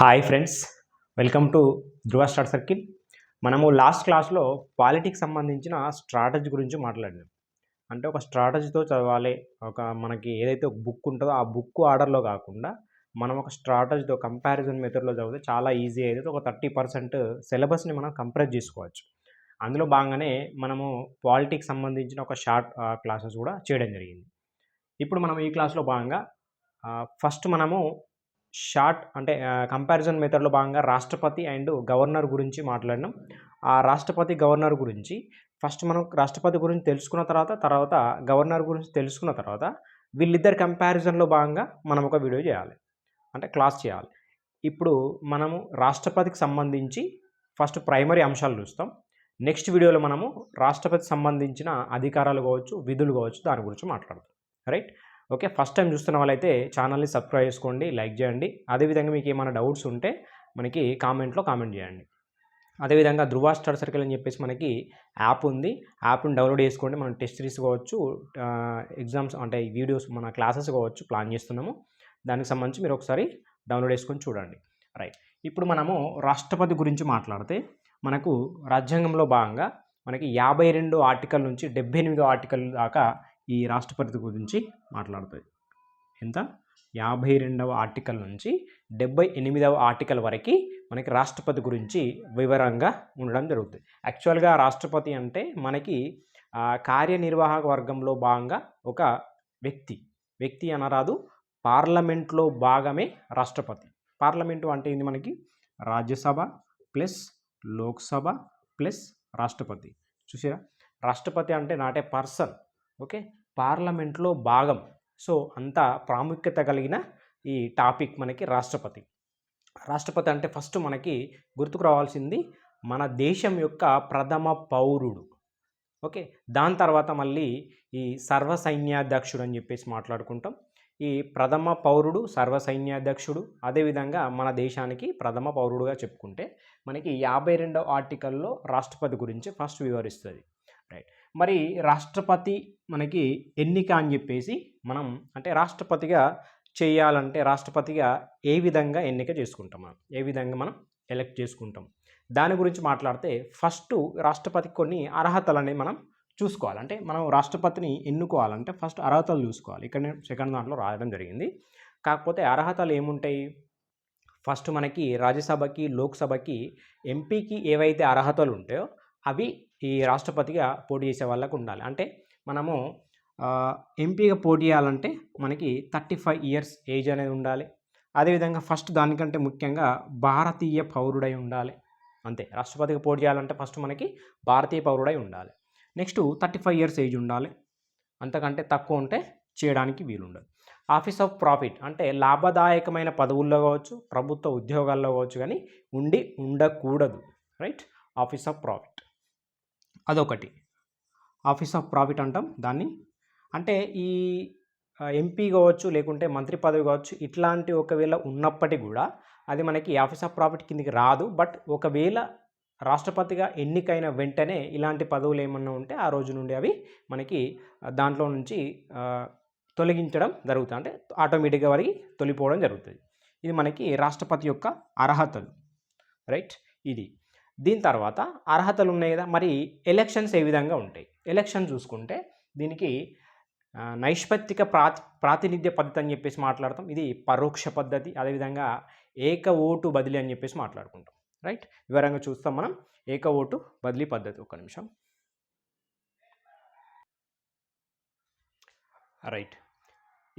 Hi friends welcome to Dhruva study circle. మనము last క్లాస్లో politics సంబంధించిన స్ట్రాటజీ గురించి మాట్లాడినాం. అంటే ఒక స్ట్రాటజీతో చదవాలి ఒక మనకి ఏదైతే ఒక బుక్ ఉంటుందో ఆ బుక్ ఆర్డర్లో కాకుండా మనం ఒక స్ట్రాటజీతో కంపారిజన్ మెథడ్లో చదివితే చాలా ఈజీ అయితే ఒక థర్టీ పర్సెంట్ సిలబస్ని మనం కంప్రెస్ చేసుకోవచ్చు. అందులో భాగంగానే మనము పాలిటిక్స్ సంబంధించిన ఒక షార్ట్ క్లాసెస్ కూడా చేయడం జరిగింది. ఇప్పుడు మనం ఈ క్లాస్లో భాగంగా ఫస్ట్ మనము షార్ట్ అంటే కంపారిజన్ మెథడ్లో భాగంగా రాష్ట్రపతి అండ్ గవర్నర్ గురించి మాట్లాడినాం. ఆ రాష్ట్రపతి గవర్నర్ గురించి ఫస్ట్ మనం రాష్ట్రపతి గురించి తెలుసుకున్న తర్వాత తర్వాత గవర్నర్ గురించి తెలుసుకున్న తర్వాత వీళ్ళిద్దరి కంపారిజన్లో భాగంగా మనం ఒక వీడియో చేయాలి. అంటే క్లాస్ చేయాలి. ఇప్పుడు మనము రాష్ట్రపతికి సంబంధించి ఫస్ట్ ప్రైమరీ అంశాలు చూస్తాం. నెక్స్ట్ వీడియోలో మనము రాష్ట్రపతి సంబంధించిన అధికారాలు కావచ్చు విధులు కావచ్చు దాని గురించి మాట్లాడతాం. రైట్? ఓకే? ఫస్ట్ టైం చూస్తున్న వాళ్ళైతే ఛానల్ని సబ్స్క్రైబ్ చేసుకోండి లైక్ చేయండి. అదేవిధంగా మీకు ఏమైనా డౌట్స్ ఉంటే మనకి కామెంట్లో కామెంట్ చేయండి. అదేవిధంగా ధృవ స్టార్ సర్కిల్ అని చెప్పేసి మనకి యాప్ ఉంది. యాప్ని డౌన్లోడ్ చేసుకోండి. మనం టెస్ట్ సిరీస్ కావచ్చు ఎగ్జామ్స్ అంటే వీడియోస్ మన క్లాసెస్ కావచ్చు ప్లాన్ చేస్తున్నాము. దానికి సంబంధించి మీరు ఒకసారి డౌన్లోడ్ చేసుకొని చూడండి. రైట్. ఇప్పుడు మనము రాష్ట్రపతి గురించి మాట్లాడితే మనకు రాజ్యాంగంలో భాగంగా మనకి యాభై రెండు ఆర్టికల్ నుంచి డెబ్బై ఎనిమిదో ఆర్టికల్ దాకా ఈ రాష్ట్రపతి గురించి మాట్లాడుతుంది ఎంత? యాభై రెండవ ఆర్టికల్ నుంచి డెబ్బై ఎనిమిదవ ఆర్టికల్ వరకు మనకి రాష్ట్రపతి గురించి వివరంగా ఉండడం జరుగుతుంది. యాక్చువల్గా రాష్ట్రపతి అంటే మనకి కార్యనిర్వాహక వర్గంలో భాగంగా ఒక వ్యక్తి. వ్యక్తి అనరాదు పార్లమెంట్లో భాగమే రాష్ట్రపతి. పార్లమెంటు అంటే ఇది మనకి? రాజ్యసభ ప్లస్ లోక్సభ ప్లస్ రాష్ట్రపతి. చూసారా? రాష్ట్రపతి అంటే నాటే పర్సన్. ఓకే? పార్లమెంట్లో భాగం. సో అంత ప్రాముఖ్యత కలిగిన ఈ టాపిక్ మనకి రాష్ట్రపతి. రాష్ట్రపతి అంటే ఫస్ట్ మనకి గుర్తుకు రావాల్సింది మన దేశం యొక్క ప్రథమ పౌరుడు. ఓకే? దాని తర్వాత మళ్ళీ ఈ సర్వసైన్యాధ్యక్షుడు అని చెప్పేసి మాట్లాడుకుంటాం. ఈ ప్రథమ పౌరుడు సర్వసైన్యాధ్యక్షుడు అదేవిధంగా మన దేశానికి ప్రథమ పౌరుడుగా చెప్పుకుంటే మనకి యాభై రెండవ ఆర్టికల్లో రాష్ట్రపతి గురించి ఫస్ట్ వివరిస్తుంది. రైట్. మరి రాష్ట్రపతి మనకి ఎన్నిక అని చెప్పేసి మనం అంటే రాష్ట్రపతిగా చేయాలంటే రాష్ట్రపతిగా ఏ విధంగా ఎన్నిక చేసుకుంటాం మనం? ఏ విధంగా మనం ఎలక్ట్ చేసుకుంటాం? దాని గురించి మాట్లాడితే ఫస్ట్ రాష్ట్రపతికి కొన్ని అర్హతలు అనేవి మనం చూసుకోవాలి. అంటే మనం రాష్ట్రపతిని ఎన్నుకోవాలంటే ఫస్ట్ అర్హతలు చూసుకోవాలి. ఇక్కడ నేను సెకండ్ దాంట్లో రాయడం జరిగింది. కాకపోతే అర్హతలు ఏముంటాయి? ఫస్ట్ మనకి రాజ్యసభకి లోక్సభకి ఎంపీకి ఏవైతే అర్హతలు ఉంటాయో అవి ఈ రాష్ట్రపతిగా పోటీ చేసే వాళ్ళకు ఉండాలి. అంటే మనము ఎంపీగా పోటీ చేయాలంటే మనకి థర్టీ ఫైవ్ ఇయర్స్ ఏజ్ అనేది ఉండాలి. అదేవిధంగా ఫస్ట్ దానికంటే ముఖ్యంగా భారతీయ పౌరుడై ఉండాలి. అంతే. రాష్ట్రపతిగా పోటీ చేయాలంటే ఫస్ట్ మనకి భారతీయ పౌరుడై ఉండాలి. Next thirty five years age ఉండాలి. అంతకంటే తక్కువ ఉంటే చేయడానికి వీలుండదు. ఆఫీస్ ఆఫ్ ప్రాఫిట్ అంటే లాభదాయకమైన పదవుల్లో కావచ్చు ప్రభుత్వ ఉద్యోగాల్లో కావచ్చు కానీ ఉండి ఉండకూడదు. రైట్? Office of profit. అదొకటి. ఆఫీస్ ఆఫ్ ప్రాఫిట్ అంటాం దాన్ని. అంటే ఈ ఎంపీ కావచ్చు లేకుంటే మంత్రి పదవి కావచ్చు ఇట్లాంటి ఒకవేళ ఉన్నప్పటికీ కూడా అది మనకి ఆఫీస్ ఆఫ్ ప్రాఫిట్ కిందికి రాదు. బట్ ఒకవేళ రాష్ట్రపతిగా ఎన్నికైన వెంటనే ఇలాంటి పదవులు ఏమన్నా ఉంటే ఆ రోజు నుండి అవి మనకి దాంట్లో నుంచి తొలగించడం జరుగుతుంది అంటే ఆటోమేటిక్గా వారికి తొలిపోవడం జరుగుతుంది. ఇది మనకి రాష్ట్రపతి యొక్క అర్హతలు. రైట్? ఇది. దీని తర్వాత అర్హతలు ఉన్నాయి కదా మరి ఎలక్షన్స్ ఏ విధంగా ఉంటాయి? ఎలక్షన్ చూసుకుంటే దీనికి నైష్పత్తిక ప్రాతి ప్రాతినిధ్య పద్ధతి అని చెప్పేసి మాట్లాడతాం. ఇది పరోక్ష పద్ధతి అదేవిధంగా ఏక ఓటు బదిలీ అని చెప్పేసి మాట్లాడుకుంటాం. రైట్? వివరంగా చూస్తాం మనం. ఏక ఓటు బదిలీ పద్ధతి. ఒక నిమిషం. రైట్.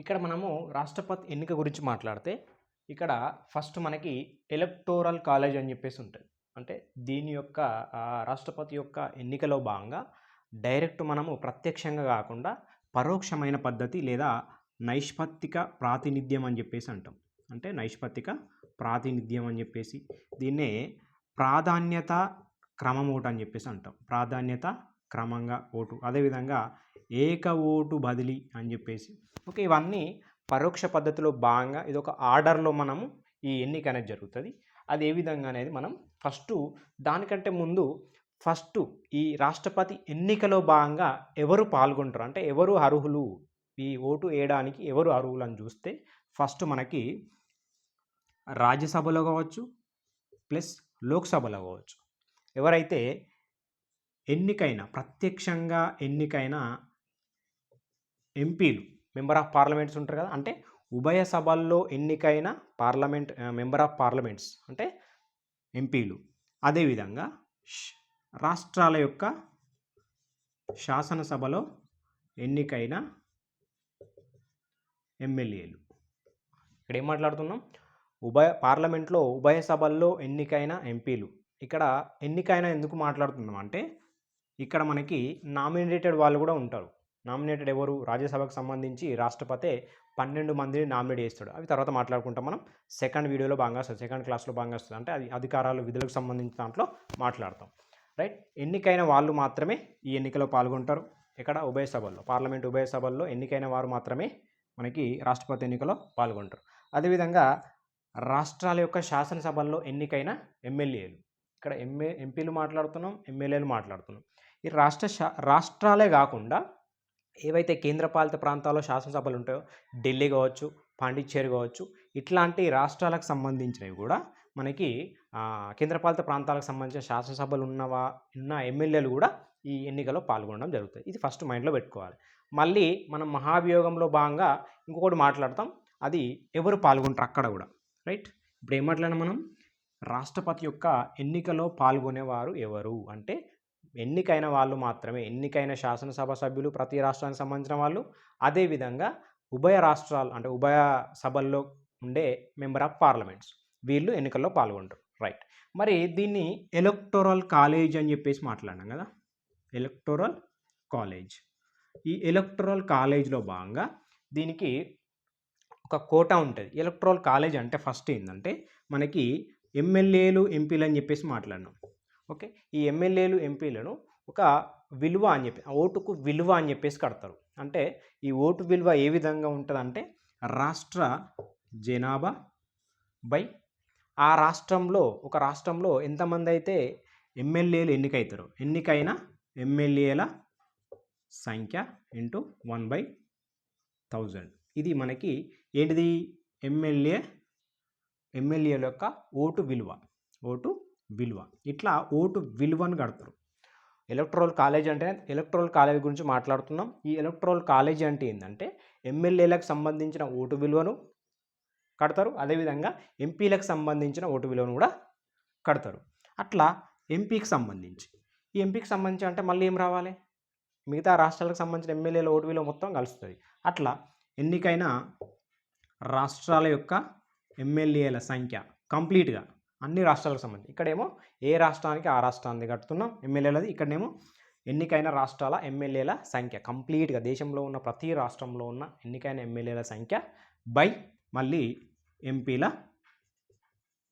ఇక్కడ మనము రాష్ట్రపతి ఎన్నిక గురించి మాట్లాడితే ఇక్కడ ఫస్ట్ మనకి ఎలక్టోరల్ కాలేజ్ అని చెప్పేసి ఉంటుంది. అంటే దీని యొక్క రాష్ట్రపతి యొక్క ఎన్నికలో భాగంగా డైరెక్ట్ మనము ప్రత్యక్షంగా కాకుండా పరోక్షమైన పద్ధతి లేదా నైష్పత్తిక ప్రాతినిధ్యం అని చెప్పేసి అంటాం. అంటే నైష్పత్తిక ప్రాతినిధ్యం అని చెప్పేసి దీన్నే ప్రాధాన్యత క్రమం ఓటు అని చెప్పేసి అంటాం. ప్రాధాన్యత క్రమంగా ఓటు అదేవిధంగా ఏక ఓటు బదిలీ అని చెప్పేసి. ఓకే ఇవన్నీ పరోక్ష పద్ధతిలో భాగంగా ఇది ఒక ఆర్డర్లో మనము ఈ ఎన్నిక అనేది జరుగుతుంది. అది ఏ విధంగా అనేది మనం ఫస్ట్ దానికంటే ముందు ఫస్ట్ ఈ రాష్ట్రపతి ఎన్నికలో భాగంగా ఎవరు పాల్గొంటారు? అంటే ఎవరు అర్హులు? ఈ ఓటు వేయడానికి ఎవరు అర్హులు అని చూస్తే ఫస్ట్ మనకి రాజ్యసభలో కావచ్చు ప్లస్ లోక్సభలో కావచ్చు. ఎవరైతే ఎన్నికైన ప్రత్యక్షంగా ఎన్నికైన ఎంపీలు మెంబర్ ఆఫ్ పార్లమెంట్స్ ఉంటారు కదా? అంటే ఉభయ సభల్లో ఎన్నికైన పార్లమెంట్ మెంబర్ ఆఫ్ పార్లమెంట్స్. అంటే ఎంపీలు. అదేవిధంగా రాష్ట్రాల యొక్క శాసనసభలో ఎన్నికైన ఎమ్మెల్యేలు. ఇక్కడ ఏం మాట్లాడుతున్నాం? ఉభయ పార్లమెంట్లో ఉభయ సభల్లో ఎన్నికైన ఎంపీలు. ఇక్కడ ఎన్నికైన ఎందుకు మాట్లాడుతున్నాం అంటే ఇక్కడ మనకి నామినేటెడ్ వాళ్ళు కూడా ఉంటారు. నామినేటెడ్ ఎవరు? రాజ్యసభకు సంబంధించి రాష్ట్రపతి పన్నెండు మందిని నామినేట్ చేస్తాడు. అవి తర్వాత మాట్లాడుకుంటాం మనం. సెకండ్ వీడియోలో బాగా వస్తుంది. సెకండ్ క్లాస్లో బాగా వస్తుంది. అంటే అది అధికారాలు విధులకు సంబంధించిన దాంట్లో మాట్లాడతాం. రైట్? ఎన్నికైన వాళ్ళు మాత్రమే ఈ ఎన్నికలో పాల్గొంటారు. ఇక్కడ ఉభయ సభల్లో. పార్లమెంట్ ఉభయ సభల్లో ఎన్నికైన వారు మాత్రమే మనకి రాష్ట్రపతి ఎన్నికలో పాల్గొంటారు. అదేవిధంగా రాష్ట్రాల యొక్క శాసనసభల్లో ఎన్నికైన ఎమ్మెల్యేలు. ఇక్కడ ఎంఏ ఎంపీలు మాట్లాడుతున్నాం ఎమ్మెల్యేలు మాట్లాడుతున్నాం. ఈ రాష్ట్ర శా- రాష్ట్రాలే కాకుండా ఏవైతే కేంద్రపాలిత ప్రాంతాల్లో శాసనసభలు ఉంటాయో ఢిల్లీ కావచ్చు పాండిచ్చేరి కావచ్చు ఇట్లాంటి రాష్ట్రాలకు సంబంధించినవి కూడా మనకి కేంద్రపాలిత ప్రాంతాలకు సంబంధించిన శాసనసభలు ఉన్నవా ఉన్న ఎమ్మెల్యేలు కూడా ఈ ఎన్నికలో పాల్గొనడం జరుగుతుంది ఇది ఫస్ట్ మైండ్లో పెట్టుకోవాలి. మళ్ళీ మనం మహాభియోగంలో భాగంగా ఇంకొకటి మాట్లాడతాం. అది ఎవరు పాల్గొంటారు అక్కడ కూడా రైట్? ఇప్పుడు ఏం మనం? రాష్ట్రపతి యొక్క ఎన్నికలో పాల్గొనేవారు ఎవరు? అంటే ఎన్నికైన వాళ్ళు మాత్రమే ఎన్నికైన శాసనసభ సభ్యులు ప్రతి రాష్ట్రానికి సంబంధించిన వాళ్ళు అదేవిధంగా ఉభయ రాష్ట్రాలు అంటే ఉభయ సభల్లో ఉండే మెంబర్ ఆఫ్ పార్లమెంట్స్ వీళ్ళు ఎన్నికల్లో పాల్గొంటారు రైట్. మరి దీన్ని ఎలక్టోరల్ కాలేజ్ అని చెప్పేసి మాట్లాడినాం కదా? Electoral college. ఈ ఎలక్టోరల్ కాలేజ్లో భాగంగా దీనికి ఒక కోటా ఉంటుంది. ఎలక్ట్రల్ కాలేజ్ అంటే ఫస్ట్ ఏంటంటే మనకి ఎమ్మెల్యేలు ఎంపీలు అని చెప్పేసి మాట్లాడినాం. ఓకే? ఈ ఎమ్మెల్యేలు ఎంపీలను ఒక విలువ అని చెప్పి ఓటుకు విలువ అని చెప్పేసి కడతారు. అంటే ఈ ఓటు విలువ ఏ విధంగా ఉంటుందంటే రాష్ట్ర జనాభా బై ఆ రాష్ట్రంలో ఒక రాష్ట్రంలో ఎంతమంది అయితే ఎమ్మెల్యేలు ఎన్నికవుతారో ఎన్నికైన ఎమ్మెల్యేల సంఖ్య ఇంటూ వన్ బై థౌజండ్. ఇది మనకి ఏంటిది? ఎమ్మెల్యే ఎమ్మెల్యేల యొక్క ఓటు విలువ. ఓటు విలువ. ఇట్లా ఓటు విలువను కడతారు. ఎలక్ట్రోల్ కాలేజ్ అంటే ఎలక్ట్రోల్ కాలేజ్ గురించి మాట్లాడుతున్నాం. ఈ ఎలక్ట్రోల్ కాలేజ్ అంటే ఏంటంటే ఎమ్మెల్యేలకు సంబంధించిన ఓటు విలువను కడతారు. అదేవిధంగా ఎంపీలకు సంబంధించిన ఓటు విలువను కూడా కడతారు. అట్లా ఎంపీకి సంబంధించి. ఈ ఎంపీకి సంబంధించి అంటే మళ్ళీ ఏం రావాలి? మిగతా రాష్ట్రాలకు సంబంధించిన ఎమ్మెల్యేల ఓటు విలువ మొత్తం కలుస్తుంది. అట్లా ఎన్నికైన రాష్ట్రాల యొక్క ఎమ్మెల్యేల సంఖ్య కంప్లీట్గా అన్ని రాష్ట్రాలకు సంబంధించి. ఇక్కడేమో ఏ రాష్ట్రానికి ఆ రాష్ట్రాన్ని కడుతున్నాం ఎమ్మెల్యేలది. ఇక్కడనేమో ఎన్నికైన రాష్ట్రాల ఎమ్మెల్యేల సంఖ్య. కంప్లీట్గా దేశంలో ఉన్న ప్రతి రాష్ట్రంలో ఉన్న ఎన్నికైన ఎమ్మెల్యేల సంఖ్య బై మళ్ళీ ఎంపీల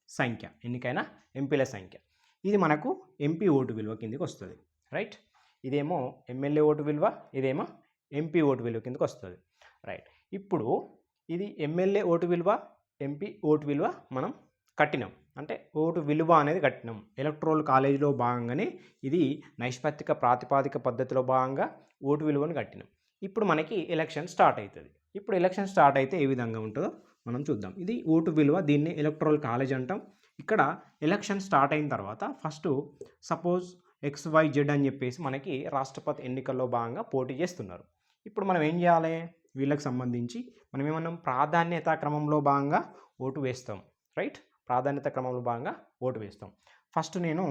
సంఖ్య. ఎన్నికైన ఎంపీల సంఖ్య. ఇది మనకు ఎంపీ ఓటు విలువ కిందకి వస్తుంది. రైట్? ఇదేమో ఎమ్మెల్యే ఓటు విలువ ఇదేమో ఎంపీ ఓటు విలువ కిందకి వస్తుంది. రైట్? ఇప్పుడు ఇది ఎమ్మెల్యే ఓటు విలువ ఎంపీ ఓటు విలువ మనం కట్టినాం. అంటే ఓటు విలువ అనేది కట్టినాం ఎలక్ట్రోల్ కాలేజీలో భాగంగానే ఇది నైష్పత్తిక ప్రాతిపాదిక పద్ధతిలో భాగంగా ఓటు విలువను కట్టినాం ఇప్పుడు మనకి ఎలక్షన్ స్టార్ట్ అవుతుంది ఇప్పుడు ఎలక్షన్ స్టార్ట్ అయితే ఏ విధంగా ఉంటుందో మనం చూద్దాం. ఇది ఓటు విలువ దీన్ని ఎలక్ట్రోల్ కాలేజ్ అంటాం. ఇక్కడ ఎలక్షన్ స్టార్ట్ అయిన తర్వాత first suppose X Y Z అని చెప్పేసి మనకి రాష్ట్రపతి ఎన్నికల్లో భాగంగా పోటీ చేస్తున్నారు. ఇప్పుడు మనం ఏం చేయాలి? వీళ్ళకి సంబంధించి మనం ఏమన్నాం? ప్రాధాన్యత క్రమంలో భాగంగా ఓటు వేస్తాం. రైట్? ప్రాధాన్యత క్రమంలో భాగంగా ఓటు వేస్తాం. ఫస్ట్ నేను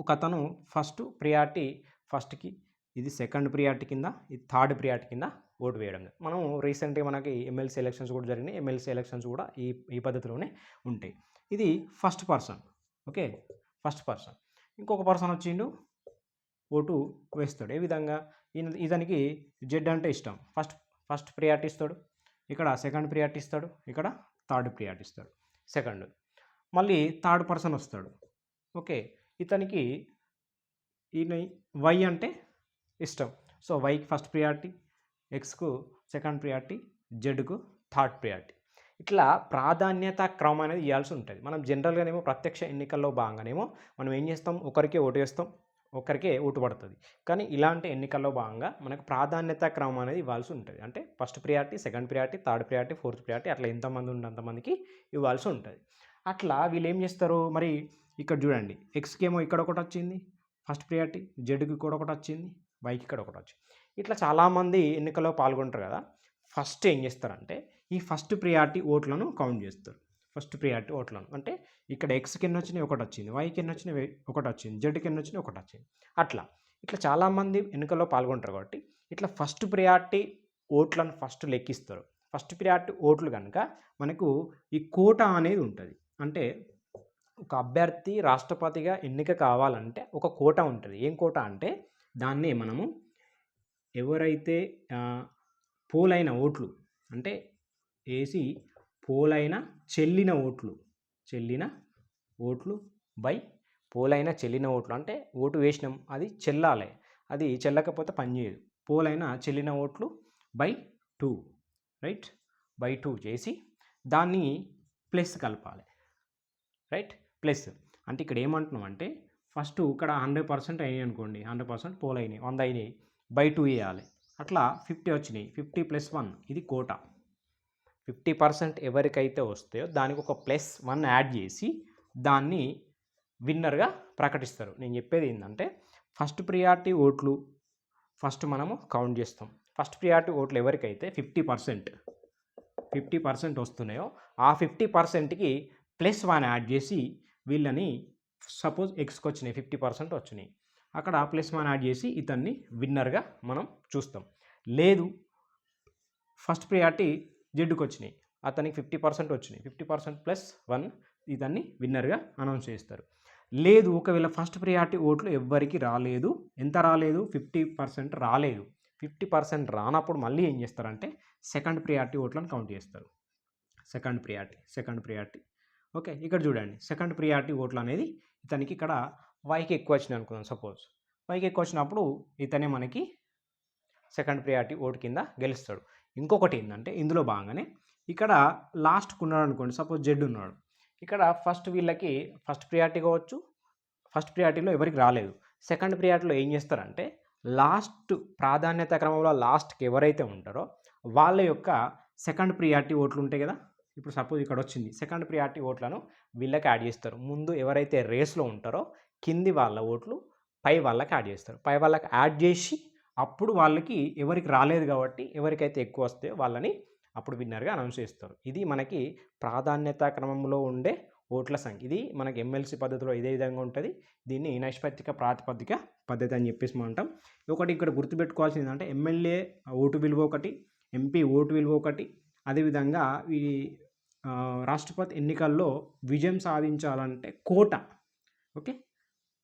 ఒక అతను ఫస్ట్ ప్రియారిటీ ఫస్ట్కి ఇది సెకండ్ ప్రియారిటీ కింద ఇది థర్డ్ ప్రియారిటీ కింద ఓటు వేయడం. మనం రీసెంట్గా మనకి ఎమ్మెల్సీ ఎలక్షన్స్ కూడా జరిగినాయి. ఎమ్మెల్సీ ఎలక్షన్స్ కూడా ఈ ఈ పద్ధతిలోనే ఉంటాయి. ఇది first person. Okay? First person. ఇంకొక పర్సన్ వచ్చిండు ఓటు వేస్తాడు. ఏ విధంగా? ఇతనికి జెడ్ అంటే ఇష్టం. ఫస్ట్ ఫస్ట్ ప్రియారిటీ ఇస్తాడు. ఇక్కడ సెకండ్ ప్రియారిటీ ఇస్తాడు. ఇక్కడ థర్డ్ ప్రియారిటీ ఇస్తాడు. సెకండ్. మళ్ళీ థర్డ్ పర్సన్ వస్తాడు. ఓకే. ఇతనికి ఈయన వై అంటే ఇష్టం. సో వైకి ఫస్ట్ ప్రియారిటీ ఎక్స్కు సెకండ్ ప్రియారిటీ జెడ్కు థర్డ్ ప్రియారిటీ. ఇట్లా ప్రాధాన్యత క్రమం అనేది ఇవ్వాల్సి ఉంటుంది. మనం జనరల్గానేమో ప్రత్యక్ష ఎన్నికల్లో భాగంగానేమో మనం ఏం చేస్తాం? ఒకరికే ఓటు వేస్తాం. ఒకరికే ఓటు పడుతుంది. కానీ ఇలాంటి ఎన్నికల్లో భాగంగా మనకు ప్రాధాన్యత క్రమం అనేది ఇవ్వాల్సి ఉంటుంది. అంటే first priority second priority third priority fourth priority అట్లా ఎంతమంది ఉంటే అంతమందికి ఇవ్వాల్సి ఉంటుంది. అట్లా వీళ్ళు ఏం చేస్తారు? మరి ఇక్కడ చూడండి. ఎక్స్కి ఏమో ఇక్కడ ఒకటి వచ్చింది. ఫస్ట్ ప్రియారిటీ జెడ్కి కూడా ఒకటి వచ్చింది. వైకి ఇక్కడ ఒకటి వచ్చింది. ఇట్లా చాలామంది ఎన్నికల్లో పాల్గొంటారు కదా. ఫస్ట్ ఏం చేస్తారంటే ఈ ఫస్ట్ ప్రియారిటీ ఓట్లను కౌంట్ చేస్తారు. ఫస్ట్ ప్రియారిటీ ఓట్లను. అంటే ఇక్కడ ఎక్స్ కింద వచ్చినాయి ఒకటి వచ్చింది వై కింద వచ్చినాయి ఒకటి వచ్చింది జెడ్ కింద వచ్చినాయి ఒకటి వచ్చింది అట్లా. ఇట్లా చాలామంది ఎన్నికల్లో పాల్గొంటారు కాబట్టి ఇట్లా ఫస్ట్ ప్రియారిటీ ఓట్లను ఫస్ట్ లెక్కిస్తారు. ఫస్ట్ ప్రియారిటీ ఓట్లు కనుక మనకు ఈ కోట అనేది ఉంటుంది. అంటే ఒక అభ్యర్థి రాష్ట్రపతిగా ఎన్నిక కావాలంటే ఒక కోట ఉంటుంది. ఏం కోట అంటే దాన్ని మనము ఎవరైతే పోలైన ఓట్లు అంటే వేసి పోలైన చెల్లిన ఓట్లు. చెల్లిన ఓట్లు బై పోలైన చెల్లిన ఓట్లు. అంటే ఓటు వేసినాం. అది చెల్లాలి. అది చెల్లకపోతే పనిచేయదు పోలైన చెల్లిన ఓట్లు by two. Right? By two చేసి దాన్ని ప్లస్ కలపాలి. రైట్? ప్లస్. అంటే ఇక్కడ ఏమంటున్నాం అంటే ఫస్ట్ ఇక్కడ హండ్రెడ్ పర్సెంట్ అయినాయి అనుకోండి. హండ్రెడ్ పర్సెంట్ పోల్ అయినాయి వంద అయినాయి. బై టూ వేయాలి. అట్లా ఫిఫ్టీ వచ్చినాయి. Fifty plus one. ఇది కోటా. ఫిఫ్టీ పర్సెంట్ ఎవరికైతే వస్తాయో దానికి ఒక ప్లస్ వన్ యాడ్ చేసి దాన్ని విన్నర్గా ప్రకటిస్తారు. నేను చెప్పేది ఏంటంటే ఫస్ట్ ప్రియారిటీ ఓట్లు ఫస్ట్ మనము కౌంట్ చేస్తాం. ఫస్ట్ ప్రియారిటీ ఓట్లు ఎవరికైతే ఫిఫ్టీ పర్సెంట్ ఫిఫ్టీ పర్సెంట్ వస్తున్నాయో ఆ ఫిఫ్టీ పర్సెంట్కి ప్లస్ వన్ యాడ్ చేసి వీళ్ళని సపోజ్ ఎక్స్కి వచ్చినాయి ఫిఫ్టీ పర్సెంట్ వచ్చినాయి. అక్కడ ఆ ప్లస్ వన్ యాడ్ చేసి ఇతన్ని విన్నర్గా మనం చూస్తాం. లేదు ఫస్ట్ ప్రియారిటీ జెడ్కి వచ్చినాయి అతనికి ఫిఫ్టీ పర్సెంట్ వచ్చినాయి. ఫిఫ్టీ పర్సెంట్ ప్లస్ వన్ ఇతన్ని విన్నర్గా అనౌన్స్ చేస్తారు. లేదు ఒకవేళ ఫస్ట్ ప్రియారిటీ ఓట్లు ఎవ్వరికి రాలేదు. ఎంత రాలేదు? ఫిఫ్టీ పర్సెంట్ రాలేదు. ఫిఫ్టీ పర్సెంట్ రానప్పుడు మళ్ళీ ఏం చేస్తారంటే సెకండ్ ప్రియారిటీ ఓట్లను కౌంట్ చేస్తారు. Second priority second priority. Okay ఇక్కడ చూడండి. సెకండ్ ప్రియారిటీ ఓట్లు అనేది ఇతనికి ఇక్కడ వైకి ఎక్కువ వచ్చినాయి అనుకుందాం సపోజ్. వైకి ఎక్కువ వచ్చినప్పుడు ఇతనే మనకి సెకండ్ ప్రియారిటీ ఓటు కింద గెలుస్తాడు. ఇంకొకటి ఏంటంటే ఇందులో భాగంగానే ఇక్కడ లాస్ట్కి ఉన్నాడు అనుకోండి సపోజ్ జెడ్ ఉన్నాడు. ఇక్కడ ఫస్ట్ వీళ్ళకి ఫస్ట్ ప్రియారిటీ కావచ్చు ఫస్ట్ ప్రియారిటీలో ఎవరికి రాలేదు. సెకండ్ ప్రియారిటీలో ఏం చేస్తారంటే లాస్ట్ ప్రాధాన్యత క్రమంలో లాస్ట్కి ఎవరైతే ఉంటారో వాళ్ళ యొక్క సెకండ్ ప్రియారిటీ ఓట్లు ఉంటాయి కదా. ఇప్పుడు సపోజ్ ఇక్కడ వచ్చింది సెకండ్ ప్రియారిటీ ఓట్లను వీళ్ళకి యాడ్ చేస్తారు. ముందు ఎవరైతే రేస్లో ఉంటారో కింది వాళ్ళ ఓట్లు పై వాళ్ళకి యాడ్ చేస్తారు. పై వాళ్ళకి యాడ్ చేసి అప్పుడు వాళ్ళకి ఎవరికి రాలేదు కాబట్టి ఎవరికైతే ఎక్కువ వస్తే వాళ్ళని అప్పుడు విన్నర్గా అనౌన్స్ చేస్తారు. ఇది మనకి ప్రాధాన్యత క్రమంలో ఉండే ఓట్ల సంఖ్య. ఇది మనకి ఎమ్మెల్సీ పద్ధతిలో ఇదే విధంగా ఉంటుంది. దీన్ని నైష్పత్తిక ప్రాతిపదిక పద్ధతి అని చెప్పేసి మనం అంటాం. ఒకటి ఇక్కడ గుర్తుపెట్టుకోవాల్సింది ఏంటంటే ఎమ్మెల్యే ఓటు విలువ ఒకటి ఎంపీ ఓటు విలువ ఒకటి. అదేవిధంగా ఈ రాష్ట్రపతి ఎన్నికల్లో విజయం సాధించాలంటే కోట. ఓకే?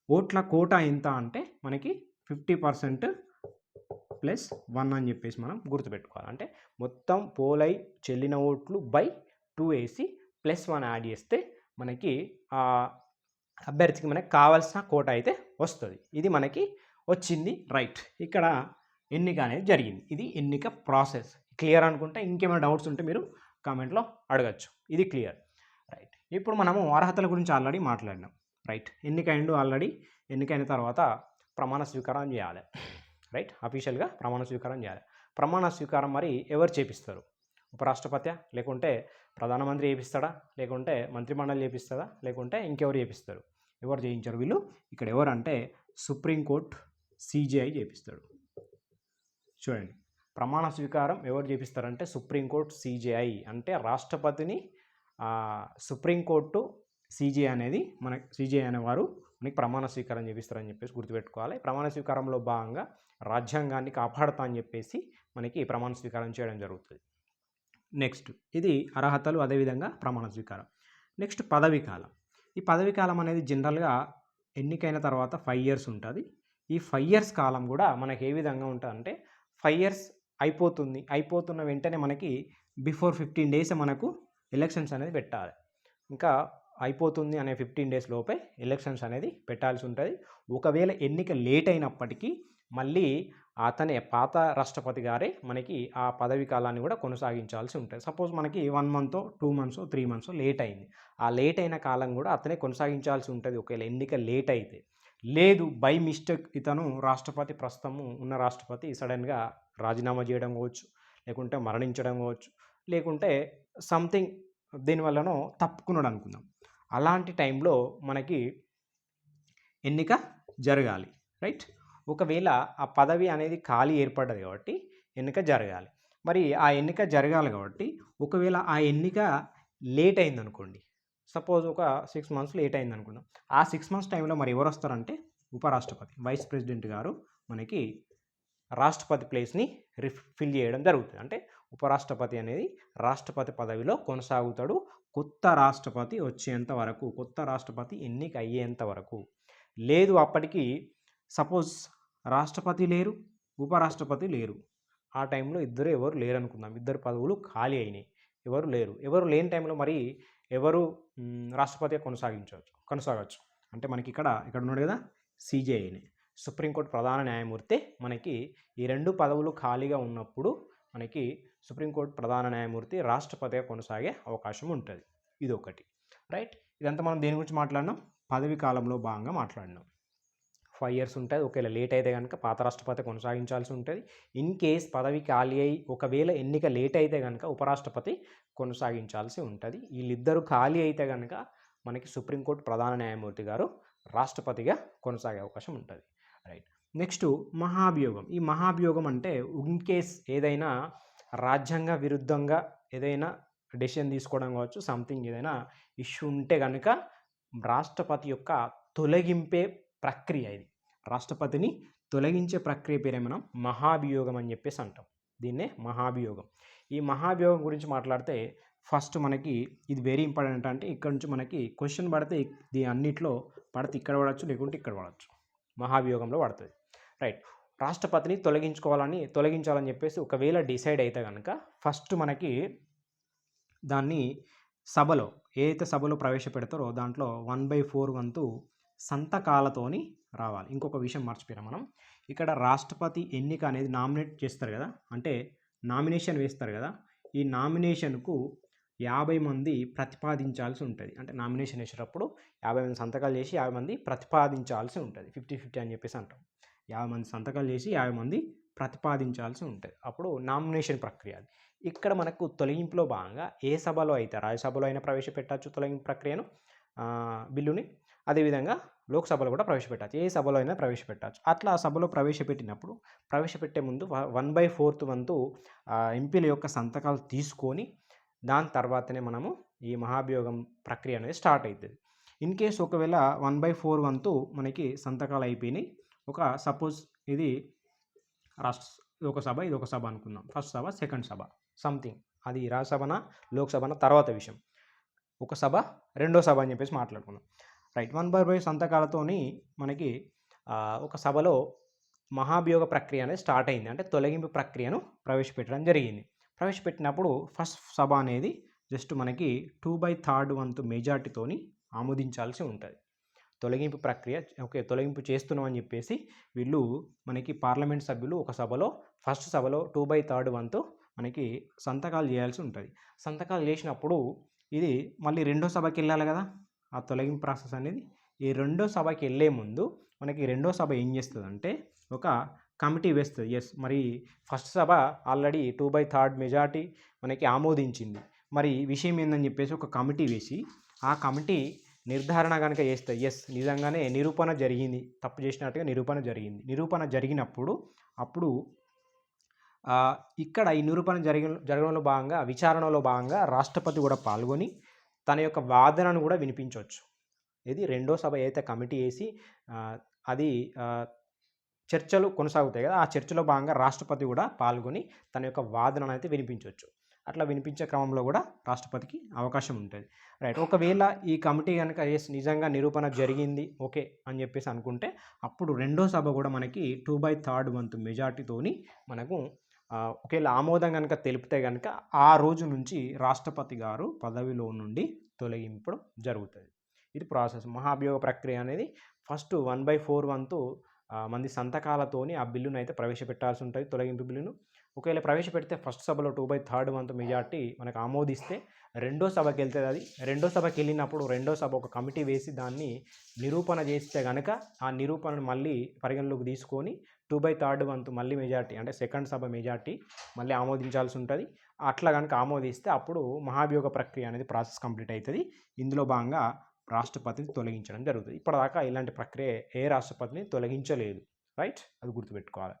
ఓట్ల కోట ఎంత అంటే మనకి ఫిఫ్టీ పర్సెంట్ ప్లస్ వన్ అని చెప్పేసి మనం గుర్తుపెట్టుకోవాలి. అంటే మొత్తం పోలై చెల్లిన ఓట్లు బై టూ వేసి ప్లస్ వన్ యాడ్ చేస్తే మనకి ఆ అభ్యర్థికి మనకి కావాల్సిన కోట అయితే వస్తుంది. ఇది మనకి వచ్చింది రైట్. ఇక్కడ ఎన్నిక అనేది జరిగింది. ఇది ఎన్నిక ప్రాసెస్. క్లియర్ అనుకుంటే ఇంకేమైనా డౌట్స్ ఉంటే మీరు కామెంట్లో అడగచ్చు. ఇది క్లియర్. రైట్. ఇప్పుడు మనము అర్హతల గురించి ఆల్రెడీ మాట్లాడినాం. రైట్. ఎన్నికైండు ఆల్రెడీ. ఎన్నికైన తర్వాత ప్రమాణ స్వీకారం చేయాలి. రైట్? అఫీషియల్గా ప్రమాణ స్వీకారం చేయాలి. ప్రమాణ స్వీకారం మరి ఎవరు చేపిస్తారు? ఉపరాష్ట్రపతి లేకుంటే ప్రధానమంత్రి చేపిస్తాడా? లేకుంటే మంత్రిమండలి చేపిస్తుందా లేకుంటే ఇంకెవరు చేపిస్తారు? ఎవరు చేయించారు వీళ్ళు? ఇక్కడ ఎవరంటే సుప్రీంకోర్టు సీజీఐ చేపిస్తాడు. చూడండి. ప్రమాణ స్వీకారం ఎవరు చేపిస్తారంటే సుప్రీంకోర్టు సీజేఐ అంటే రాష్ట్రపతిని సుప్రీంకోర్టు సిజిఐ అనేది మన సిజిఐ అనేవారు మనకి ప్రమాణ స్వీకారం చేపిస్తారని చెప్పేసి గుర్తుపెట్టుకోవాలి. ప్రమాణ స్వీకారంలో భాగంగా రాజ్యాంగాన్ని కాపాడతా అని చెప్పేసి మనకి ప్రమాణ స్వీకారం చేయడం జరుగుతుంది. నెక్స్ట్ ఇది అర్హతలు అదేవిధంగా ప్రమాణ స్వీకారం. నెక్స్ట్ పదవీ కాలం. ఈ పదవీ కాలం అనేది జనరల్గా ఎన్నికైన తర్వాత ఫైవ్ ఇయర్స్ ఉంటుంది. ఈ ఫైవ్ ఇయర్స్ కాలం కూడా మనకి ఏ విధంగా ఉంటుందంటే ఫైవ్ ఇయర్స్ అయిపోతుంది. అయిపోతున్న వెంటనే మనకి బిఫోర్ ఫిఫ్టీన్ డేస్ మనకు ఎలక్షన్స్ అనేది పెట్టాలి. ఇంకా అయిపోతుంది అనే ఫిఫ్టీన్ డేస్ లోపే ఎలక్షన్స్ అనేది పెట్టాల్సి ఉంటుంది. ఒకవేళ ఎన్నిక లేట్ అయినప్పటికీ మళ్ళీ అతనే పాత రాష్ట్రపతి గారే మనకి ఆ పదవి కాలాన్ని కూడా కొనసాగించాల్సి ఉంటుంది. సపోజ్ మనకి one month two months three months late అయింది. ఆ లేట్ అయిన కాలం కూడా అతనే కొనసాగించాల్సి ఉంటుంది ఒకవేళ ఎన్నిక లేట్ అయితే. లేదు బై మిస్టేక్ ఇతను రాష్ట్రపతి ప్రస్తుతము ఉన్న రాష్ట్రపతి సడన్గా రాజీనామా చేయడం కావచ్చు లేకుంటే మరణించడం కావచ్చు లేకుంటే సంథింగ్ దీనివల్లనో తప్పుకున్నాడు అనుకుందాం. అలాంటి టైంలో మనకి ఎన్నిక జరగాలి రైట్? ఒకవేళ ఆ పదవి అనేది ఖాళీ ఏర్పడ్డది కాబట్టి ఎన్నిక జరగాలి. మరి ఆ ఎన్నిక జరగాలి కాబట్టి ఒకవేళ ఆ ఎన్నిక లేట్ అయింది అనుకోండి సపోజ్ ఒక సిక్స్ మంత్స్ లేట్ అయింది అనుకుందాం ఆ సిక్స్ మంత్స్ టైంలో మరి ఎవరు వస్తారంటే ఉపరాష్ట్రపతి వైస్ ప్రెసిడెంట్ గారు మనకి రాష్ట్రపతి ప్లేస్ని ఫిల్ చేయడం జరుగుతుంది. అంటే ఉపరాష్ట్రపతి అనేది రాష్ట్రపతి పదవిలో కొనసాగుతాడు. కొత్త రాష్ట్రపతి వచ్చేంత వరకు కొత్త రాష్ట్రపతి ఎన్నిక అయ్యేంత వరకు. లేదు అప్పటికి సపోజ్ రాష్ట్రపతి లేరు ఉపరాష్ట్రపతి లేరు. ఆ టైంలో ఇద్దరు ఎవరు లేరు అనుకుందాం ఇద్దరు పదవులు ఖాళీ అయినాయి. ఎవరు లేరు. ఎవరు లేని టైంలో మరి ఎవరు రాష్ట్రపతిగా కొనసాగించవచ్చు కొనసాగవచ్చు అంటే మనకి ఇక్కడ ఇక్కడ ఉన్నాడు కదా సిజేఐని సుప్రీంకోర్టు ప్రధాన న్యాయమూర్తి మనకి ఈ రెండు పదవులు ఖాళీగా ఉన్నప్పుడు మనకి సుప్రీంకోర్టు ప్రధాన న్యాయమూర్తి రాష్ట్రపతిగా కొనసాగే అవకాశం ఉంటుంది. ఇది ఒకటి రైట్? ఇదంతా మనం దేని గురించి మాట్లాడినాం? పదవి కాలంలో భాగంగా మాట్లాడినాం. ఫైవ్ ఇయర్స్ ఉంటుంది. ఒకవేళ లేట్ అయితే కనుక పాత రాష్ట్రపతి కొనసాగించాల్సి ఉంటుంది. ఇన్ కేస్ పదవి ఖాళీ అయి ఒకవేళ ఎన్నిక లేట్ అయితే కనుక ఉపరాష్ట్రపతి కొనసాగించాల్సి ఉంటుంది. వీళ్ళిద్దరూ ఖాళీ అయితే కనుక మనకి సుప్రీంకోర్టు ప్రధాన న్యాయమూర్తి గారు రాష్ట్రపతిగా కొనసాగే అవకాశం ఉంటుంది. రైట్ నెక్స్ట్ మహాభియోగం. ఈ మహాభియోగం అంటే ఇన్ కేస్ ఏదైనా రాజ్యాంగ విరుద్ధంగా ఏదైనా డెసిషన్ తీసుకోవడం కావచ్చు సంథింగ్ ఏదైనా ఇష్యూ ఉంటే కనుక రాష్ట్రపతి యొక్క తొలగింపే ప్రక్రియ ఇది. రాష్ట్రపతిని తొలగించే ప్రక్రియ పేరే మనం మహాభియోగం అని చెప్పేసి అంటాం. దీన్నే మహాభియోగం. ఈ మహాభియోగం గురించి మాట్లాడితే ఫస్ట్ మనకి ఇది వెరీ ఇంపార్టెంట్ అంటే ఇక్కడ నుంచి మనకి క్వశ్చన్ పడితే దీని అన్నిట్లో పడితే ఇక్కడ పడవచ్చు లేకుంటే ఇక్కడ పడవచ్చు మహాభియోగంలో పడుతుంది. రైట్. రాష్ట్రపతిని తొలగించుకోవాలని తొలగించాలని చెప్పేసి ఒకవేళ డిసైడ్ అయితే కనుక ఫస్ట్ మనకి దాన్ని సభలో ఏదైతే సభలో ప్రవేశపెడతారో దాంట్లో వన్ బై ఫోర్ వంతు సంతకాలతోని రావాలి. ఇంకొక విషయం మర్చిపోయినా మనం. ఇక్కడ రాష్ట్రపతి ఎన్నిక అనేది నామినేట్ చేస్తారు కదా? అంటే నామినేషన్ వేస్తారు కదా? ఈ నామినేషన్కు యాభై మంది ప్రతిపాదించాల్సి ఉంటుంది. అంటే నామినేషన్ వేసేటప్పుడు యాభై మంది సంతకాలు చేసి యాభై మంది ప్రతిపాదించాల్సి ఉంటుంది. ఫిఫ్టీ ఫిఫ్టీ అని చెప్పేసి అంటాం. యాభై మంది సంతకాలు చేసి యాభై మంది ప్రతిపాదించాల్సి ఉంటుంది. అప్పుడు నామినేషన్ ప్రక్రియ అది. ఇక్కడ మనకు తొలగింపులో భాగంగా ఏ సభలో అయితే రాజ్యసభలో అయినా ప్రవేశపెట్టచ్చు తొలగింపు ప్రక్రియను బిల్లుని. అదేవిధంగా లోక్సభలో కూడా ప్రవేశపెట్టచ్చు. ఏ సభలో అయినా ప్రవేశపెట్టచ్చు. అట్లా ఆ సభలో ప్రవేశపెట్టినప్పుడు ప్రవేశపెట్టే ముందు వన్ బై ఫోర్త్ వంతు ఎంపీల యొక్క సంతకాలు తీసుకొని దాని తర్వాతనే మనము ఈ మహాభియోగం ప్రక్రియ అనేది స్టార్ట్ అవుతుంది ఇన్ కేస్ ఒకవేళ వన్ బై ఫోర్ వంతు మనకి సంతకాలు అయిపోయినాయి ఒక సపోజ్ ఇది రాష్ట్ర ఒక సభ ఇది ఒక సభ అనుకుందాం. ఫస్ట్ సభ సెకండ్ సభ సంథింగ్. అది రాజ్యసభన లోక్సభన తర్వాత విషయం. ఒక సభ రెండో సభ అని చెప్పేసి మాట్లాడుకుందాం. రైట్ వన్ బై బై సంతకాలతోని మనకి ఒక సభలో మహాభియోగ ప్రక్రియ అనేది స్టార్ట్ అయింది. అంటే తొలగింపు ప్రక్రియను ప్రవేశపెట్టడం జరిగింది. ప్రవేశపెట్టినప్పుడు ఫస్ట్ సభ అనేది జస్ట్ మనకి టూ బై థర్డ్ వంతు మెజార్టీతోని ఆమోదించాల్సి ఉంటుంది. తొలగింపు ప్రక్రియ ఓకే తొలగింపు చేస్తున్నాం అని చెప్పేసి వీళ్ళు మనకి పార్లమెంట్ సభ్యులు ఒక సభలో ఫస్ట్ సభలో టూ బై థర్డ్ వంతు మనకి సంతకాలు చేయాల్సి ఉంటుంది. సంతకాలు చేసినప్పుడు ఇది మళ్ళీ రెండో సభకి వెళ్ళాలి కదా? ఆ తొలగింపు ప్రాసెస్ అనేది ఈ రెండో సభకి వెళ్ళే ముందు మనకి రెండో సభ ఏం చేస్తుందంటే ఒక కమిటీ వేస్తుంది. ఎస్ మరి first Sabha already two by third majority మనకి ఆమోదించింది. మరి విషయం ఏందని చెప్పేసి ఒక కమిటీ వేసి ఆ కమిటీ నిర్ధారణ కనుక చేస్తే ఎస్ నిజంగానే నిరూపణ జరిగింది. తప్పు చేసినట్టుగా నిరూపణ జరిగింది. నిరూపణ జరిగినప్పుడు అప్పుడు ఇక్కడ ఈ నిరూపణ జరిగిన జరగడంలో భాగంగా విచారణలో భాగంగా రాష్ట్రపతి కూడా పాల్గొని తన యొక్క వాదనను కూడా వినిపించవచ్చు ఇది రెండో సభ అయితే కమిటీ వేసి అది చర్చలు కొనసాగుతాయి కదా. ఆ చర్చలో భాగంగా రాష్ట్రపతి కూడా పాల్గొని తన యొక్క వాదనను అయితే వినిపించవచ్చు. అట్లా వినిపించే క్రమంలో కూడా రాష్ట్రపతికి అవకాశం ఉంటుంది. రైట్. ఒకవేళ ఈ కమిటీ కనుక ఎస్ నిజంగా నిరూపణ జరిగింది ఓకే అని చెప్పేసి అనుకుంటే అప్పుడు రెండో సభ కూడా మనకి టూ బై థర్డ్ వంతు మెజార్టీతోని మనకు ఒకవేళ ఆమోదం కనుక తెలిపితే కనుక ఆ రోజు నుంచి రాష్ట్రపతి గారు పదవిలో నుండి తొలగింపడం జరుగుతుంది. ఇది ప్రాసెస్. మహాభియోగ ప్రక్రియ అనేది ఫస్ట్ వన్ బై ఫోర్ వంతు మంది సంతకాలతోని ఆ బిల్లును అయితే ప్రవేశపెట్టాల్సి ఉంటుంది తొలగింపు బిల్లును. ఒకవేళ ప్రవేశపెడితే ఫస్ట్ సభలో టూ బై థర్డ్ వంతు మెజార్టీ మనకు ఆమోదిస్తే రెండో సభకి వెళ్తుంది అది. రెండో సభకి వెళ్ళినప్పుడు రెండో సభ ఒక కమిటీ వేసి దాన్ని నిరూపణ చేస్తే కనుక ఆ నిరూపణను మళ్ళీ పరిగణలోకి తీసుకొని టూ బై థర్డ్ వంతు మళ్ళీ మెజార్టీ అంటే సెకండ్ సభ మెజార్టీ మళ్ళీ ఆమోదించాల్సి ఉంటుంది అట్లా కనుక ఆమోదిస్తే అప్పుడు మహాభియోగ ప్రక్రియ అనేది ప్రాసెస్ కంప్లీట్ అవుతుంది ఇందులో భాగంగా రాష్ట్రపతిని తొలగించడం జరుగుతుంది. ఇప్పటిదాకా ఇలాంటి ప్రక్రియ ఏ రాష్ట్రపతిని తొలగించలేదు. రైట్? అది గుర్తుపెట్టుకోవాలి.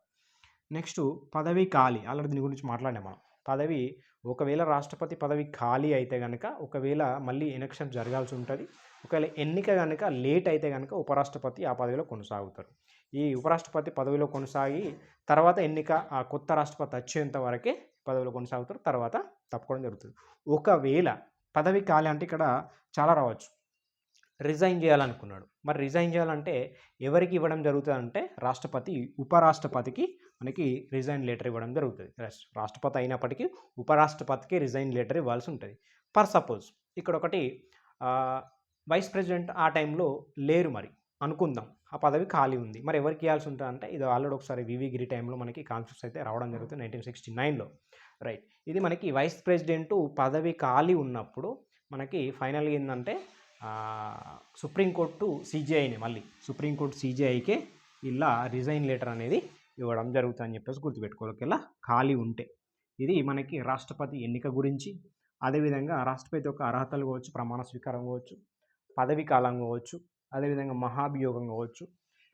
నెక్స్ట్ పదవి ఖాళీ. ఆల్రెడీ దీని గురించి మాట్లాడినాం మనం. పదవి ఒకవేళ రాష్ట్రపతి పదవి ఖాళీ అయితే కనుక ఒకవేళ మళ్ళీ ఎలక్షన్ జరగాల్సి ఉంటుంది ఒకవేళ ఎన్నిక కనుక లేట్ అయితే కనుక ఉపరాష్ట్రపతి ఆ పదవిలో కొనసాగుతారు. ఈ ఉపరాష్ట్రపతి పదవిలో కొనసాగి తర్వాత ఎన్నిక ఆ కొత్త రాష్ట్రపతి వచ్చేంత వరకే పదవిలో కొనసాగుతారు తర్వాత తప్పుకోవడం జరుగుతుంది. ఒకవేళ పదవి ఖాళీ అంటే ఇక్కడ చాలా రావచ్చు. రిజైన్ చేయాలనుకున్నాడు. మరి రిజైన్ చేయాలంటే ఎవరికి ఇవ్వడం జరుగుతుంది అంటే రాష్ట్రపతి ఉపరాష్ట్రపతికి మనకి రిజైన్ లెటర్ ఇవ్వడం జరుగుతుంది. రాష్ట్రపతి అయినప్పటికీ ఉపరాష్ట్రపతికి రిజైన్ లెటర్ ఇవ్వాల్సి ఉంటుంది. ఫర్ సపోజ్ ఇక్కడ ఒకటి వైస్ ప్రెసిడెంట్ ఆ టైంలో లేరు మరి. అనుకుందాం. ఆ పదవి ఖాళీ ఉంది. మరి ఎవరికి ఇవ్వాల్సి ఉంటుంది అంటే ఇది ఆల్రెడీ ఒకసారి వివిగిరి టైంలో మనకి కాన్సెప్ట్స్ అయితే రావడం జరుగుతుంది నైన్టీన్ సిక్స్టీ నైన్లో. రైట్ ఇది మనకి వైస్ ప్రెసిడెంట్ పదవి ఖాళీ ఉన్నప్పుడు మనకి ఫైనల్గా ఏంటంటే సుప్రీంకోర్టు సీజీఐని మళ్ళీ సుప్రీంకోర్టు సీజీఐకే ఇలా రిజైన్ లెటర్ అనేది ఇవ్వడం జరుగుతుంది అని చెప్పేసి గుర్తుపెట్టుకోవాలి. ఇలా ఖాళీ ఉంటే. ఇది మనకి రాష్ట్రపతి ఎన్నిక గురించి అదేవిధంగా రాష్ట్రపతి యొక్క అర్హతలు కావచ్చు ప్రమాణ స్వీకారం కావచ్చు పదవి కాలం కావచ్చు అదేవిధంగా మహాభియోగం కావచ్చు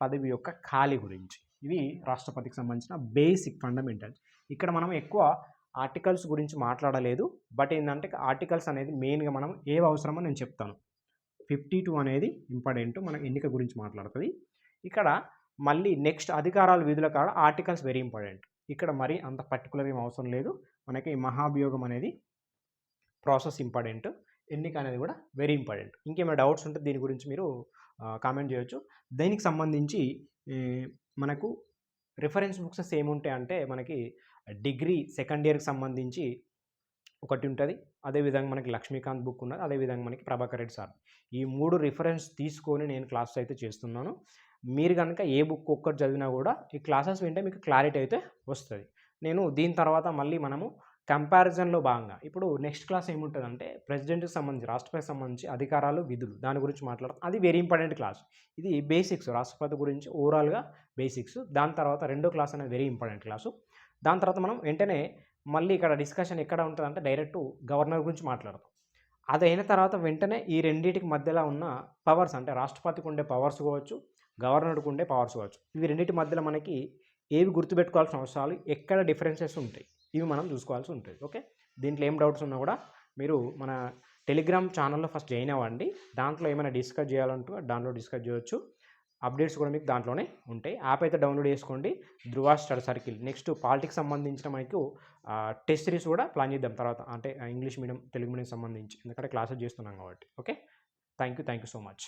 పదవి యొక్క ఖాళీ గురించి. ఇవి రాష్ట్రపతికి సంబంధించిన బేసిక్ ఫండమెంటల్స్. ఇక్కడ మనం ఎక్కువ ఆర్టికల్స్ గురించి మాట్లాడలేదు. బట్ ఏంటంటే ఆర్టికల్స్ అనేది మెయిన్గా మనం ఏ అవసరమో నేను చెప్తాను. ఫిఫ్టీ టూ అనేది ఇంపార్టెంట్ మన ఎన్నిక గురించి మాట్లాడుతుంది. ఇక్కడ మళ్ళీ నెక్స్ట్ అధికారాలు విధుల కాడ ఆర్టికల్స్ వెరీ ఇంపార్టెంట్. ఇక్కడ మరి అంత పర్టికులర్ ఏం అవసరం లేదు. మనకి మహాభియోగం అనేది ప్రాసెస్ ఇంపార్టెంట్. ఎన్నిక అనేది కూడా వెరీ ఇంపార్టెంట్. ఇంకేమైనా డౌట్స్ ఉంటే దీని గురించి మీరు కామెంట్ చేయొచ్చు. దీనికి సంబంధించి మనకు రిఫరెన్స్ బుక్స్ ఏముంటాయి అంటే మనకి డిగ్రీ సెకండ్ ఇయర్కి సంబంధించి ఒకటి ఉంటుంది. అదేవిధంగా మనకి లక్ష్మీకాంత్ బుక్ ఉన్నది అదేవిధంగా మనకి ప్రభాకర్ రెడ్డి సార్. ఈ మూడు రిఫరెన్స్ తీసుకొని నేను క్లాసెస్ అయితే చేస్తున్నాను. మీరు కనుక ఏ బుక్ ఒక్కటి చదివినా కూడా ఈ క్లాసెస్ వింటే మీకు క్లారిటీ అయితే వస్తుంది. నేను దీని తర్వాత మళ్ళీ మనము కంపారిజన్లో భాగంగా. ఇప్పుడు నెక్స్ట్ క్లాస్ ఏముంటుందంటే ప్రెసిడెంట్కి సంబంధించి రాష్ట్రపతికి సంబంధించి అధికారాలు విధులు. దాని గురించి మాట్లాడతాం అది వెరీ ఇంపార్టెంట్ క్లాస్. ఇది బేసిక్స్. రాష్ట్రపతి గురించి ఓవరాల్గా బేసిక్స్. దాని తర్వాత రెండో క్లాస్ అనేది వెరీ ఇంపార్టెంట్ క్లాసు. దాని తర్వాత మనం వెంటనే మళ్ళీ ఇక్కడ డిస్కషన్ ఎక్కడ ఉంటుందంటే డైరెక్ట్ గవర్నర్ గురించి మాట్లాడతాం అది అయిన తర్వాత వెంటనే ఈ రెండింటికి మధ్యలో ఉన్న పవర్స్ అంటే రాష్ట్రపతికి ఉండే పవర్స్ కావచ్చు గవర్నర్కి ఉండే పవర్స్ కావచ్చు. ఇవి రెండింటి మధ్యలో మనకి ఏవి గుర్తుపెట్టుకోవాల్సిన అవసరాలు ఎక్కడ డిఫరెన్సెస్ ఉంటాయి. ఇవి మనం చూసుకోవాల్సి ఉంటుంది. ఓకే? దీంట్లో ఏం డౌట్స్ ఉన్నా కూడా మీరు మన టెలిగ్రామ్ ఛానల్లో ఫస్ట్ జాయిన్ అవ్వండి. దాంట్లో ఏమైనా డిస్కస్ చేయాలంటూ దాంట్లో డిస్కస్ చేయొచ్చు. అప్డేట్స్ కూడా మీకు దాంట్లోనే ఉంటాయి. యాప్ అయితే డౌన్లోడ్ చేసుకోండి. Dhruva study circle. Next politics సంబంధించిన మనకు టెస్ట్ సిరీస్ కూడా ప్లాన్ చేద్దాం తర్వాత. అంటే ఇంగ్లీష్ మీడియం తెలుగు మీడియం సంబంధించి. ఎందుకంటే క్లాసెస్ చేస్తున్నాం కాబట్టి. Okay? Thank you thank you so much.